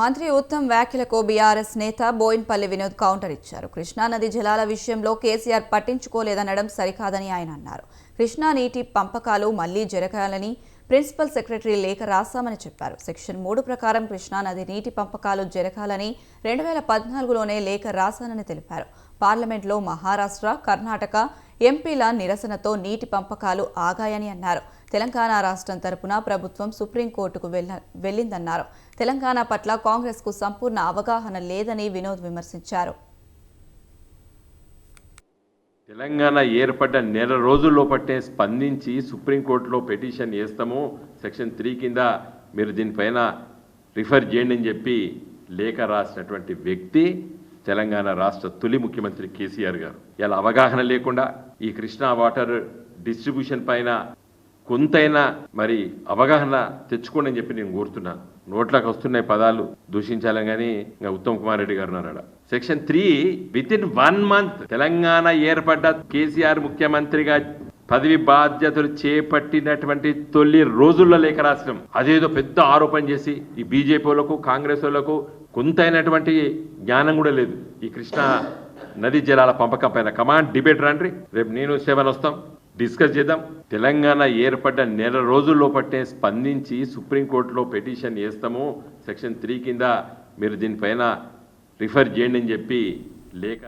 మంత్రి ఉత్తమ్ వ్యాఖ్యలకు బీఆర్ఎస్ నేత బోయిన్పల్లి వినోద్ కౌంటర్ ఇచ్చారు. కృష్ణానది జలాల విషయంలో కేసీఆర్ పట్టించుకోలేదనడం సరికాదని ఆయన అన్నారు. కృష్ణా నీటి పంపకాలు మళ్ళీ జరగాలని ప్రిన్సిపల్ సెక్రటరీ లేఖ రాశామని చెప్పారు. సెక్షన్ మూడు ప్రకారం కృష్ణానది నీటి పంపకాలు జరగాలని రెండు వేల పద్నాలుగులోనే లేఖ రాశానని తెలిపారు. పార్లమెంట్లో మహారాష్ట్ర కర్ణాటక ఎంపీల నిరసనతో నీటి పంపకాలు ఆగాయని అన్నారు. తెలంగాణ రాష్ట్రం తరపున ప్రభుత్వం సుప్రీంకోర్టుకు వెళ్ళ వెళ్ళిందన్నారు తెలంగాణ పట్ల కాంగ్రెస్కు సంపూర్ణ అవగాహన లేదని వినోద్ విమర్శించారు. తెలంగాణ ఏర్పడ్డ నెల రోజుల్లో పట్టే స్పందించి సుప్రీంకోర్టులో పిటిషన్ వేస్తాము సెక్షన్ త్రీ కింద మీరు దీనిపైన రిఫర్ చేయండి అని చెప్పి లేఖ రాసినటువంటి వ్యక్తి తెలంగాణ రాష్ట్ర తొలి ముఖ్యమంత్రి కేసీఆర్ గారు. ఇలా అవగాహన లేకుండా ఈ కృష్ణా వాటర్ డిస్ట్రిబ్యూషన్ పైన కొంతైనా మరి అవగాహన తెచ్చుకోండి అని చెప్పి నేను కోరుతున్నాను నోట్లకు వస్తున్నాయి పదాలు దూషించాలని కానీ ఇంకా ఉత్తమ్ కుమార్ రెడ్డి గారు అన్నాడు section three with in one month Telangana ఏర్పడ్డ కేసీఆర్ ముఖ్యమంత్రిగా పదవి బాధ్యతలు చేపట్టినటువంటి తొలి రోజుల్లో లేఖ రాసినాం. అదేదో పెద్ద ఆరోపణ చేసి ఈ బీజేపీ వాళ్ళకు కాంగ్రెస్ వాళ్ళకు కొంత అయినటువంటి జ్ఞానం కూడా లేదు. ఈ కృష్ణా నదీ జలాల పంపకం పైన. కమాండ్ డిబేట్ రండి. రేపు నేను సెవెన్ వస్తాం. డిస్కస్ చేద్దాం. తెలంగాణ ఏర్పడ్డ నెల రోజుల్లో పట్టే స్పందించి సుప్రీంకోర్టులో పిటిషన్ వేస్తాము. సెక్షన్ త్రీ కింద మీరు దీనిపైన రిఫర్ చేయండి అని చెప్పి లేఖ